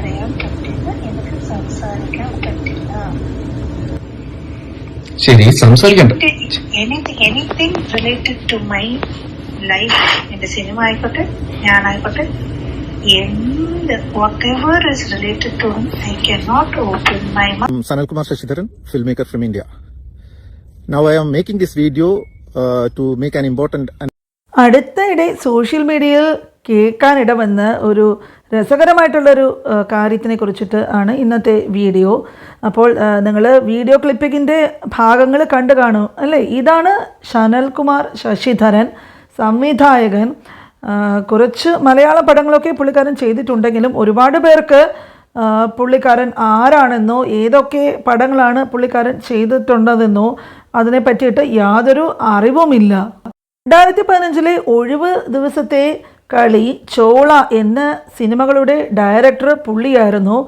പറയാൻ പറ്റില്ല. എനിക്ക് സംസാരിക്കാൻ പറ്റില്ല. ശരി സംസാരിക്കണ്ട. Anything related to my life എന്റെ സിനിമ ആയിക്കോട്ടെ ഞാനായിക്കോട്ടെ എന്ത് whatever is related to I can not open my Sanalkumar Sasidharan Kumar maker from India now I am am making video to uh, an make an important അടുത്തയിടെ social മീഡിയയിൽ കേൾക്കാനിട വന്ന ഒരു രസകരമായിട്ടുള്ളൊരു കാര്യത്തിനെ കുറിച്ചിട്ട് ആണ് ഇന്നത്തെ വീഡിയോ. അപ്പോൾ നിങ്ങൾ വീഡിയോ ക്ലിപ്പിങ്ങിന്റെ ഭാഗങ്ങൾ കണ്ടു കാണും അല്ലേ? ഇതാണ് ശനൽകുമാർ ശശിധരൻ സംവിധായകൻ. കുറച്ച് മലയാള പടങ്ങളൊക്കെ പുള്ളിക്കാരൻ ചെയ്തിട്ടുണ്ടെങ്കിലും ഒരുപാട് പേർക്ക് പുള്ളിക്കാരൻ ആരാണെന്നോ ഏതൊക്കെ പടങ്ങളാണ് പുള്ളിക്കാരൻ ചെയ്തിട്ടുണ്ടെന്നോ അതിനെ പറ്റിയിട്ട് യാതൊരു അറിവുമില്ല. രണ്ടായിരത്തി പതിനഞ്ചിലെ ഒഴിവ് ദിവസത്തെ കളി ചോള എന്ന സിനിമകളുടെ ഡയറക്ടർ പുള്ളിയായിരുന്നു.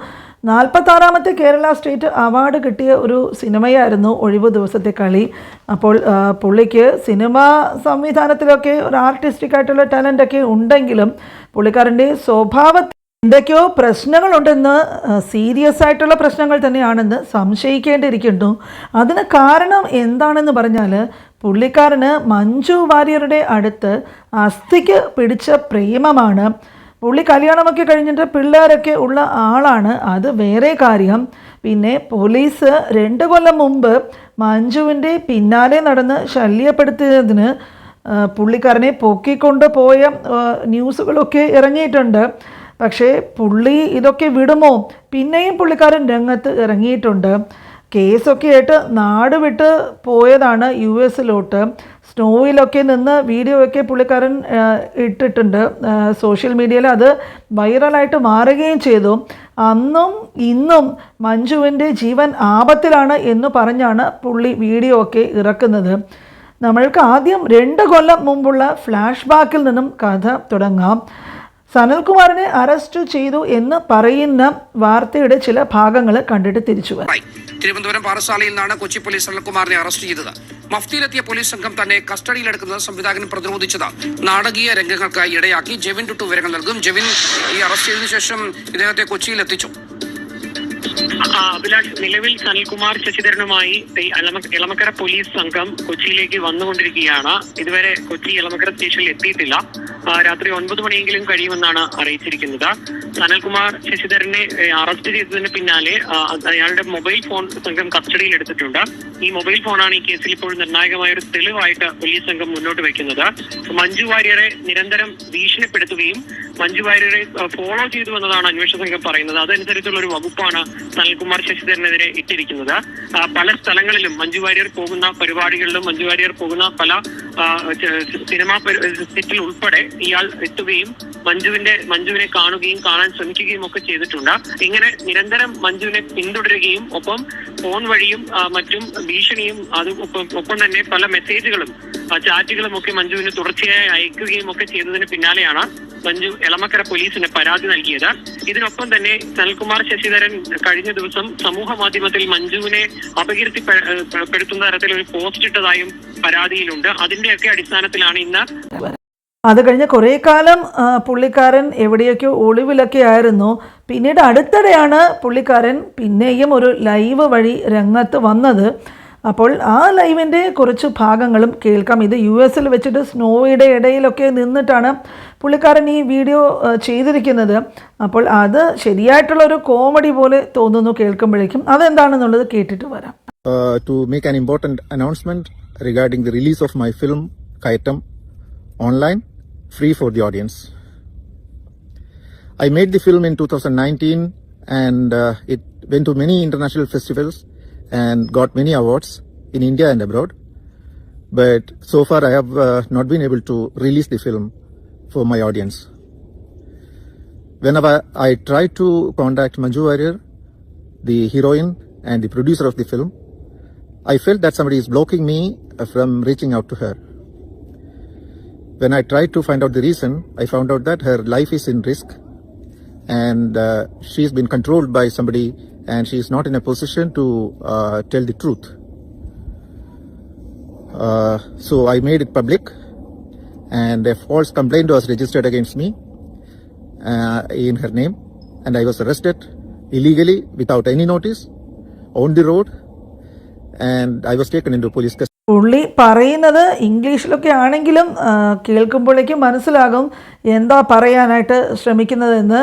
നാൽപ്പത്താറാമത്തെ കേരള സ്റ്റേറ്റ് അവാർഡ് കിട്ടിയ ഒരു സിനിമയായിരുന്നു ഒഴിവ് ദിവസത്തെ കളി. അപ്പോൾ പുള്ളിക്ക് സിനിമ സംവിധാനത്തിലൊക്കെ ഒരു ആർട്ടിസ്റ്റിക് ആയിട്ടുള്ള ടാലന്റ് ഒക്കെ ഉണ്ടെങ്കിലും പുള്ളിക്കാരന്റെ സ്വഭാവത്തിൽ എന്തൊക്കെയോ പ്രശ്നങ്ങളുണ്ടെന്ന് സീരിയസ് ആയിട്ടുള്ള പ്രശ്നങ്ങൾ തന്നെയാണെന്ന് സംശയിക്കേണ്ടിയിരിക്കുന്നു. അതിന് കാരണം എന്താണെന്ന് പറഞ്ഞാൽ പുള്ളിക്കാരന് മഞ്ജു വാര്യരുടെ അടുത്ത് അസ്ഥിക്ക് പിടിച്ച പ്രേമമാണ്. പുള്ളി കല്യാണമൊക്കെ കഴിഞ്ഞിട്ട് പിള്ളേരൊക്കെ ഉള്ള ആളാണ്. അത് വേറെ കാര്യം. പിന്നെ പോലീസ് രണ്ട് കൊല്ലം മുമ്പ് മഞ്ജുവിന്റെ പിന്നാലെ നടന്ന് ശല്യപ്പെടുത്തിയതിന് പുള്ളിക്കാരനെ പൊക്കിക്കൊണ്ട് പോയ ന്യൂസുകളൊക്കെ ഇറങ്ങിയിട്ടുണ്ട്. പക്ഷേ പുള്ളി ഇതൊക്കെ വിടുമോ? പിന്നെയും പുള്ളിക്കാരൻ രംഗത്ത് ഇറങ്ങിയിട്ടുണ്ട്. കേസൊക്കെ ആയിട്ട് നാട് വിട്ട് പോയതാണ് യു എസിലോട്ട് സ്നോയിലൊക്കെ നിന്ന് വീഡിയോ ഒക്കെ പുള്ളിക്കാരൻ ഇട്ടിട്ടുണ്ട്. സോഷ്യൽ മീഡിയയിൽ അത് വൈറലായിട്ട് മാറുകയും ചെയ്തു. അന്നും ഇന്നും മഞ്ജുവിന്റെ ജീവൻ ആപത്തിലാണ് എന്ന് പറഞ്ഞാണ് പുള്ളി വീഡിയോ ഒക്കെ ഇറക്കുന്നത്. നമ്മൾക്ക് ആദ്യം രണ്ട് കൊല്ലം മുമ്പുള്ള ഫ്ലാഷ് ബാക്കിൽ നിന്നും കഥ തുടങ്ങാം. സനൽകുമാറിനെ അറസ്റ്റ് ചെയ്തു എന്ന് പറയുന്ന വാർത്തയുടെ ചില ഭാഗങ്ങൾ കണ്ടിട്ട് തിരിച്ചു. തിരുവനന്തപുരം പാറശാലയിൽ നിന്നാണ് കൊച്ചി പോലീസ് സനൽകുമാറിനെ അറസ്റ്റ് ചെയ്തത്. മഫ്തിയിലെത്തിയ പോലീസ് സംഘം തന്നെ കസ്റ്റഡിയിലെടുക്കുന്നത് സംവിധായകൻ പ്രതിരോധിച്ചത്. നാടകീയ രംഗങ്ങൾക്ക് ഇടയാക്കി ജെവിൻ ടുട്ടു വിവരങ്ങൾ നൽകും. ജെവിൻ ഈ അറസ്റ്റ് ചെയ്തതിനു ശേഷം ഇദ്ദേഹത്തെ കൊച്ചിയിൽ എത്തിച്ചു. അഭിലാഷ് നിലവിൽ സനൽകുമാർ ശശിധരനുമായി ഇളമക്കര പോലീസ് സംഘം കൊച്ചിയിലേക്ക് വന്നുകൊണ്ടിരിക്കുകയാണ്. ഇതുവരെ കൊച്ചി ഇളമക്കര സ്റ്റേഷനിൽ എത്തിയിട്ടില്ല. രാത്രി ഒൻപത് മണിയെങ്കിലും കഴിയുമെന്നാണ് അറിയിച്ചിരിക്കുന്നത്. സനൽകുമാർ ശശിധരനെ അറസ്റ്റ് ചെയ്തതിന് പിന്നാലെ അയാളുടെ മൊബൈൽ ഫോൺ സംഘം കസ്റ്റഡിയിൽ എടുത്തിട്ടുണ്ട്. ഈ മൊബൈൽ ഫോണാണ് ഈ കേസിൽ ഇപ്പോൾ നിർണായകമായ ഒരു തെളിവായിട്ട് പോലീസ് സംഘം മുന്നോട്ട് വെക്കുന്നത് മഞ്ജു വാര്യരെ നിരന്തരം ഭീഷണിപ്പെടുത്തുകയും മഞ്ജു വാര്യരെ ഫോളോ ചെയ്തു എന്നതാണ് അന്വേഷണ സംഘം പറയുന്നത്. അതനുസരിച്ചുള്ള ഒരു വകുപ്പാണ് സനൽകുമാർ ശശിധരനെതിരെ ഇട്ടിരിക്കുന്നത്. പല സ്ഥലങ്ങളിലും മഞ്ജു വാര്യർ പോകുന്ന പരിപാടികളിലും മഞ്ജു വാര്യർ പോകുന്ന പല സിനിമാ സെറ്റിൽ ഉൾപ്പെടെ ഇയാൾ എത്തുകയും മഞ്ജുവിന്റെ മഞ്ജുവിനെ കാണുകയും കാണാൻ ശ്രമിക്കുകയും ഒക്കെ ചെയ്തിട്ടുണ്ട്. ഇങ്ങനെ നിരന്തരം മഞ്ജുവിനെ പിന്തുടരുകയും ഒപ്പം ഫോൺ വഴിയും മറ്റും ഭീഷണിയും അത് ഒപ്പം തന്നെ പല മെസ്സേജുകളും ചാറ്റുകളും ഒക്കെ മഞ്ജുവിന് തുടർച്ചയായി അയക്കുകയും ഒക്കെ ചെയ്തതിന് പിന്നാലെയാണ് മഞ്ജു എളമക്കര പോലീസിന് പരാതി നൽകിയത്. ഇതിനൊപ്പം തന്നെ സനൽകുമാർ ശശിധരൻ കഴിഞ്ഞ ദിവസം സമൂഹ മാധ്യമത്തിൽ മഞ്ജുവിനെ അപകീർത്തിപ്പെടുത്തുന്ന തരത്തിൽ ഒരു പോസ്റ്റ് ഇട്ടതായും പരാതിയിലുണ്ട്. അതിന്റെയൊക്കെ അടിസ്ഥാനത്തിലാണ് ഇന്ന് അത് കഴിഞ്ഞ് കുറേ കാലം പുള്ളിക്കാരൻ എവിടെയൊക്കെയോ ഒളിവിലൊക്കെ ആയിരുന്നു. പിന്നീട് അടുത്തിടെയാണ് പുള്ളിക്കാരൻ പിന്നെയും ഒരു ലൈവ് വഴി രംഗത്ത് വന്നത്. അപ്പോൾ ആ ലൈവിന്റെ കുറച്ച് ഭാഗങ്ങളും കേൾക്കാം. ഇത് യു എസിൽ വെച്ചിട്ട് സ്നോയുടെ ഇടയിലൊക്കെ നിന്നിട്ടാണ് പുള്ളിക്കാരൻ ഈ വീഡിയോ ചെയ്തിരിക്കുന്നത്. അപ്പോൾ അത് ശരിയായിട്ടുള്ള ഒരു കോമഡി പോലെ തോന്നുന്നു കേൾക്കുമ്പോഴേക്കും. അതെന്താണെന്നുള്ളത് കേട്ടിട്ട് വരാം. To make an important announcement regarding the release of my film Kaitam online, free for the audience. I made the film in 2019 and uh, it went to many international festivals and got many awards in India and abroad. But so far I have uh, not been able to release the film for my audience. Whenever I try to contact Manju Warrior, the heroine and the producer of the film, I felt that somebody is blocking me uh, from reaching out to her. When I tried to find out the reason, I found out that her life is in risk and uh, she's been controlled by somebody and she is not in a position to uh, tell the truth. Uh, so I made it public and a false complaint was registered against me uh, in her name and I was arrested illegally without any notice on the road, and I was taken into police custody. പുള്ളി പറയുന്നത് ഇംഗ്ലീഷിലൊക്കെ ആണെങ്കിലും കേൾക്കുമ്പോഴേക്കും മനസ്സിലാകും എന്താ പറയാനായിട്ട് ശ്രമിക്കുന്നതെന്ന്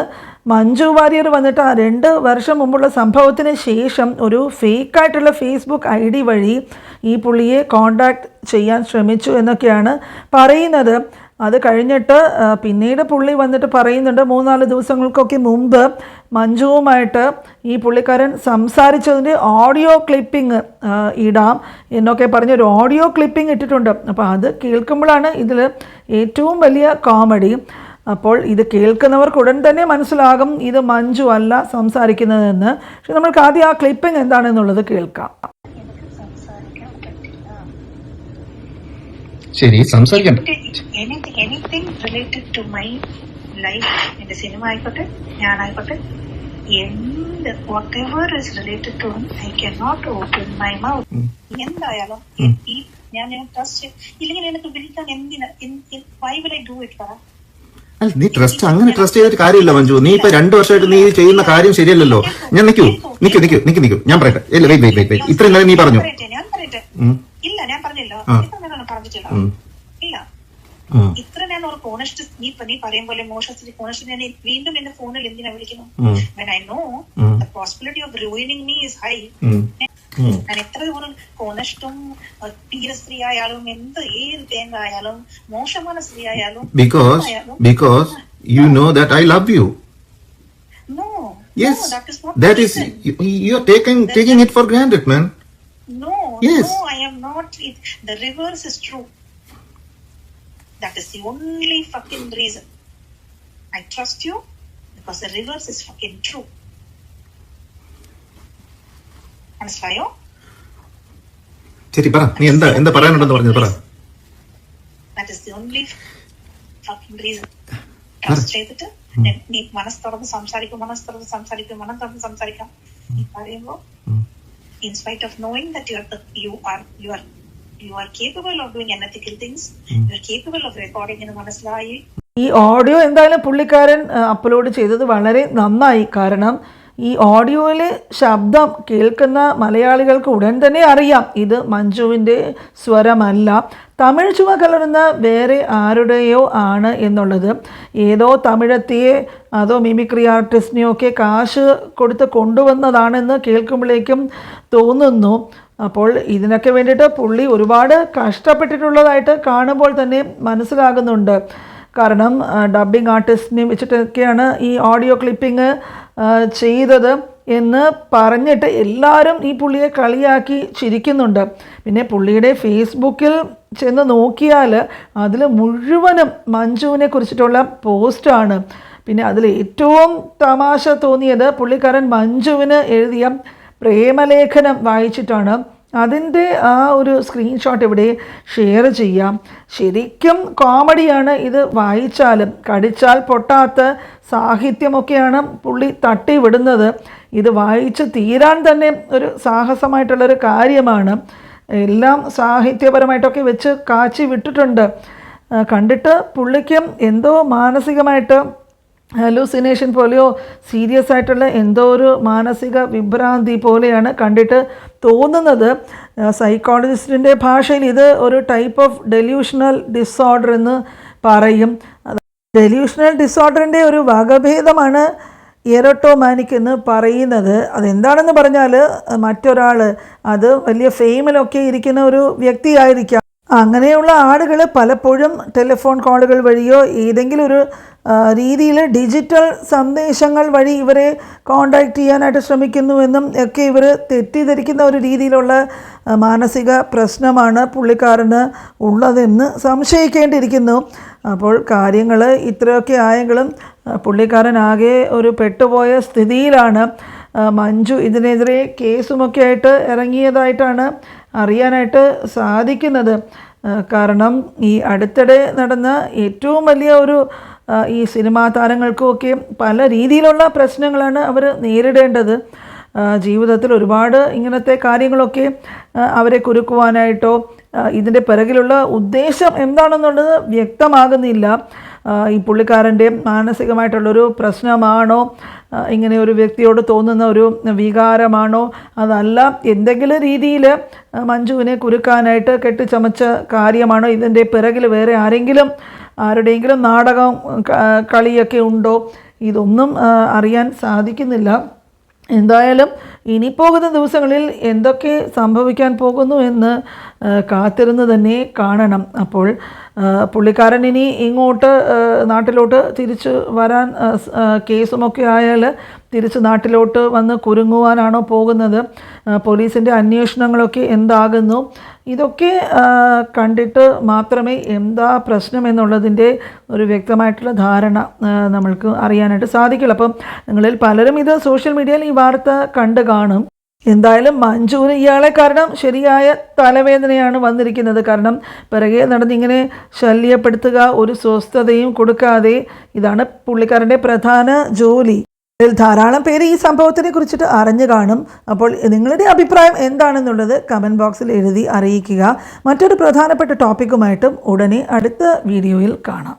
മഞ്ജു വാര്യർ വന്നിട്ട് ആ രണ്ട് വർഷം മുമ്പുള്ള സംഭവത്തിന് ശേഷം ഒരു ഫേക്കായിട്ടുള്ള ഫേസ്ബുക്ക് ഐ ഡി വഴി ഈ പുള്ളിയെ കോണ്ടാക്ട് ചെയ്യാൻ ശ്രമിച്ചു എന്നൊക്കെയാണ് പറയുന്നത് അത് കഴിഞ്ഞിട്ട് പിന്നീട് പുള്ളി വന്നിട്ട് പറയുന്നുണ്ട് മൂന്നാൽ ദിവസങ്ങൾക്കൊക്കെ മുമ്പ് മഞ്ജുവുമായിട്ട് ഈ പുള്ളിക്കാരൻ സംസാരിച്ചതിന്റെ ഓഡിയോ ക്ലിപ്പിംഗ് ഇടാം എന്നൊക്കെ പറഞ്ഞൊരു ഓഡിയോ ക്ലിപ്പിംഗ് ഇട്ടിട്ടുണ്ട്. അപ്പോൾ അത് കേൾക്കുമ്പോഴാണ് ഇതിൽ ഏറ്റവും വലിയ കോമഡി. അപ്പോൾ ഇത് കേൾക്കുന്നവർക്ക് ഉടൻ തന്നെ മനസ്സിലാകും ഇത് മഞ്ജു അല്ല സംസാരിക്കുന്നതെന്ന്. പക്ഷെ നമ്മൾക്ക് ആദ്യം ആ ക്ലിപ്പിംഗ് എന്താണെന്നുള്ളത് കേൾക്കാം എനിക്ക് സംസാരിക്കാൻ പറ്റില്ല ശരി സംസാരിക്കണ്ട anything related to my life എന്റെ സിനിമ ആയിക്കോട്ടെ ഞാനായിക്കോട്ടെ എന്ത് whatever is related to I can not open my mouth എന്തായാലും ഈ ഞാൻ ട്രസ്റ്റ് ഇല്ലെങ്കിൽ എനിക്ക് വിളിക്കാൻ എന്തിനാ? Why will I do it പറ. അല്ല നീ ട്രസ്റ്റ് അങ്ങനെ ട്രസ്റ്റ് ചെയ്തിട്ട് കാര്യമില്ല മഞ്ജു. നീ ഇപ്പൊ രണ്ടു വർഷമായിട്ട് നീ ചെയ്യുന്ന കാര്യം ശരിയല്ലല്ലോ. ഞാൻ നിൽക്കൂ. നിൽക്കൂ നിൽക്കൂ നിൽക്കൂ നിൽക്കൂ. ഞാൻ പറയട്ടെ. ഇല്ല വെയിറ്റ് വെയിറ്റ് വെയിറ്റ് ഇത്രയും നേരം നീ പറഞ്ഞു? ഞാൻ പറയട്ടെ ഇല്ല ഞാൻ പറഞ്ഞില്ല. ഇത്ര. ഇല്ല. ഞാൻ ഒരു ഫോണിസ്റ്റ് നീ നീ പറയും പോലെ മോഷസ് ഫോണിസ്റ്റ് ഞാൻ വീണ്ടും എന്റെ ഫോണിൽ എന്തിനാ വിളിക്കുന്നു? the possibility of ruining me is high. ഉം. ഉം. ഞാൻ എത്ര ദൂരം കോണസ്റ്റും തീരെ സ്ത്രീ ആയാലും എന്ത് ഏത് തേങ്ങ ആയാലും മോശமான സ്ത്രീ ആയാലും Because because because you know that I love you. no. Yes, no that is taking taking it for granted man you're no Yes. no I am not it, the reverse is true that is the only fucking reason I trust you because the reverse is fucking true മനസ്സിലായോ ശരി പറ നീ എന്താ എന്താ പറയാനുണ്ടെന്ന് പറഞ്ഞു പറ that is the only fucking reason trust ചെയ്തിട്ട് നീ മനസ്സ് തുറന്ന് സംസാരിക്കും മനസ്സ് തുറന്ന് സംസാരിക്കും മനം തുറന്ന് സംസാരിക്കാം നീ പറയുമ്പോ in spite of knowing that you are the, you are you are you are capable of doing unethical things you are capable of recording എന്ന് മനസ്സിലായി ഈ ഓഡിയോ എന്തായാലും പുള്ളിക്കാരൻ അപ്ലോഡ് ചെയ്തത് വളരെ നന്നായി കാരണം ഈ ഓഡിയോയിലെ ശബ്ദം കേൾക്കുന്ന മലയാളികൾക്ക് ഉടൻ തന്നെ അറിയാം ഇത് മഞ്ജുവിന്റെ സ്വരമല്ല തമിഴ് ചുവ കലർന്ന വേറെ ആരുടെയോ ആണ് എന്നുള്ളത്. ഏതോ തമിഴത്തിയെ അതോ മിമിക്രി ആർട്ടിസ്റ്റിനെയോ ഒക്കെ കാശ് കൊടുത്ത് കൊണ്ടുവന്നതാണെന്ന് കേൾക്കുമ്പോഴേക്കും തോന്നുന്നു. അപ്പോൾ ഇതിനൊക്കെ വേണ്ടിയിട്ട് പുള്ളി ഒരുപാട് കഷ്ടപ്പെട്ടിട്ടുള്ളതായിട്ട് കാണുമ്പോൾ തന്നെ മനസ്സിലാകുന്നുണ്ട്. കാരണം ഡബ്ബിംഗ് ആർട്ടിസ്റ്റിനെ വെച്ചിട്ടൊക്കെയാണ് ഈ ഓഡിയോ ക്ലിപ്പിംഗ് ചെയ്തത്. എന്ന് പറഞ്ഞിട്ട് എല്ലാവരും ഈ പുള്ളിയെ കളിയാക്കി ചിരിക്കുന്നുണ്ട്. പിന്നെ പുള്ളിയുടെ ഫേസ്ബുക്കിൽ ചെന്ന് നോക്കിയാൽ അതിൽ മുഴുവനും മഞ്ജുവിനെ കുറിച്ചിട്ടുള്ള പോസ്റ്റാണ്. പിന്നെ അതിൽ ഏറ്റവും തമാശ തോന്നിയത് പുള്ളിക്കാരൻ മഞ്ജുവിന് എഴുതിയ പ്രേമലേഖനം വായിച്ചിട്ടാണ്. അതിന്റെ ആ ഒരു സ്ക്രീൻഷോട്ട് ഇവിടെ ഷെയർ ചെയ്യാം. ശരിക്കും കോമഡിയാണ് ഇത് വായിച്ചാലും കടിച്ചാൽ പൊട്ടാത്ത സാഹിത്യമൊക്കെയാണ് പുള്ളി തട്ടി വിടുന്നത് ഇത് വായിച്ച് തീരാൻ തന്നെ ഒരു സാഹസമായിട്ടുള്ളൊരു കാര്യമാണ്. എല്ലാം സാഹിത്യപരമായിട്ടൊക്കെ വെച്ച് കാച്ചി വിട്ടിട്ടുണ്ട്. കണ്ടിട്ട് പുള്ളിക്കും എന്തോ മാനസികമായിട്ട് ഹലൂസിനേഷൻ പോലെയോ സീരിയസ് ആയിട്ടുള്ള എന്തോ ഒരു മാനസിക വിഭ്രാന്തി പോലെയാണ് കണ്ടിട്ട് തോന്നുന്നത്. സൈക്കോളജിസ്റ്റിന്റെ ഭാഷയിൽ ഇത് ഒരു ടൈപ്പ് ഓഫ് ഡെല്യൂഷണൽ ഡിസോർഡർ എന്ന് പറയും. ഡെല്യൂഷണൽ ഡിസോർഡറിന്റെ ഒരു വകഭേദമാണ് എറോട്ടോമാനിക് എന്ന് പറയുന്നത്. അതെന്താണെന്ന് പറഞ്ഞാൽ മറ്റൊരാൾ അത് വലിയ ഫെയിമിലൊക്കെ ഇരിക്കുന്ന ഒരു വ്യക്തിയായിരിക്കാം. അങ്ങനെയുള്ള ആളുകൾ പലപ്പോഴും ടെലിഫോൺ കോളുകൾ വഴിയോ ഏതെങ്കിലും ഒരു രീതിയിൽ ഡിജിറ്റൽ സന്ദേശങ്ങൾ വഴി ഇവരെ കോണ്ടാക്ട് ചെയ്യാനായിട്ട് ശ്രമിക്കുന്നുവെന്നും ഒക്കെ ഇവർ തെറ്റിദ്ധരിക്കുന്ന ഒരു രീതിയിലുള്ള മാനസിക പ്രശ്നമാണ് പുള്ളിക്കാരന് ഉള്ളതെന്ന് സംശയിക്കേണ്ടിയിരിക്കുന്നു. അപ്പോൾ കാര്യങ്ങൾ ഇത്രയൊക്കെ ആയെങ്കിലും പുള്ളിക്കാരൻ ആകെ ഒരു പെട്ടുപോയ സ്ഥിതിയിലാണ്. മഞ്ജു ഇതിനെതിരെ കേസുമൊക്കെ ആയിട്ട് ഇറങ്ങിയതായിട്ടാണ് അറിയാനായിട്ട് സാധിക്കുന്നത്. കാരണം ഈ അടുത്തിടെ നടന്ന ഏറ്റവും വലിയ ഒരു ഈ സിനിമാ താരങ്ങൾക്കുമൊക്കെ പല രീതിയിലുള്ള പ്രശ്നങ്ങളാണ് അവർ നേരിടേണ്ടത്. ജീവിതത്തിൽ ഒരുപാട് ഇങ്ങനത്തെ കാര്യങ്ങളൊക്കെ അവരെ കുരുക്കുവാനായിട്ടോ ഇതിന്റെ പിറകിലുള്ള ഉദ്ദേശം എന്താണെന്നുള്ളത് വ്യക്തമാകുന്നില്ല. ഈ പുള്ളിക്കാരന്റെ മാനസികമായിട്ടുള്ളൊരു പ്രശ്നമാണോ? ഇങ്ങനെ ഒരു വ്യക്തിയോട് തോന്നുന്ന ഒരു വികാരമാണോ? അതല്ല എന്തെങ്കിലും രീതിയിൽ മഞ്ജുവിനെ കുരുക്കാനായിട്ട് കെട്ടിച്ചമച്ച കാര്യമാണോ? ഇതിന്റെ പിറകിൽ വേറെ ആരെങ്കിലും ആരുടെയെങ്കിലും നാടകം കളിയൊക്കെ ഉണ്ടോ? ഇതൊന്നും അറിയാൻ സാധിക്കുന്നില്ല. എന്തായാലും ഇനി പോകുന്ന ദിവസങ്ങളിൽ എന്തൊക്കെ സംഭവിക്കാൻ പോകുന്നു എന്ന് കാത്തിരുന്ന് തന്നെ കാണണം. അപ്പോൾ പുള്ളിക്കാരൻ ഇനി ഇങ്ങോട്ട് നാട്ടിലോട്ട് തിരിച്ച് വരാൻ കേസുമൊക്കെ ആയാൽ തിരിച്ച് നാട്ടിലോട്ട് വന്ന് കുരുങ്ങുവാനാണോ പോകുന്നത്? പോലീസിന്റെ അന്വേഷണങ്ങളൊക്കെ എന്താകുന്നു? ഇതൊക്കെ കണ്ടിട്ട് മാത്രമേ എന്താ പ്രശ്നം എന്നുള്ളതിന്റെ ഒരു വ്യക്തമായിട്ടുള്ള ധാരണ നമ്മൾക്ക് അറിയാനായിട്ട് സാധിക്കുള്ളൂ. അപ്പം നിങ്ങളിൽ പലരും ഇത് സോഷ്യൽ മീഡിയയിൽ ഈ വാർത്ത കണ്ടു കാണും. എന്തായാലും മഞ്ജുവിന് ഇയാളെ കാരണം ശരിയായ തലവേദനയാണ് വന്നിരിക്കുന്നത്. കാരണം പിറകെ നടന്നിങ്ങനെ ശല്യപ്പെടുത്തുക ഒരു സ്വസ്ഥതയും കൊടുക്കാതെ ഇതാണ് പുള്ളിക്കാരന്റെ പ്രധാന ജോലി. ഇതിൽ ധാരാളം പേര് ഈ സംഭവത്തിനെ കുറിച്ചിട്ട് അറിഞ്ഞു കാണും. അപ്പോൾ നിങ്ങളുടെ അഭിപ്രായം എന്താണെന്നുള്ളത് കമന്റ് ബോക്സിൽ എഴുതി അറിയിക്കുക. മറ്റൊരു പ്രധാനപ്പെട്ട ടോപ്പിക്കുമായിട്ടും ഉടനെ അടുത്ത വീഡിയോയിൽ കാണാം.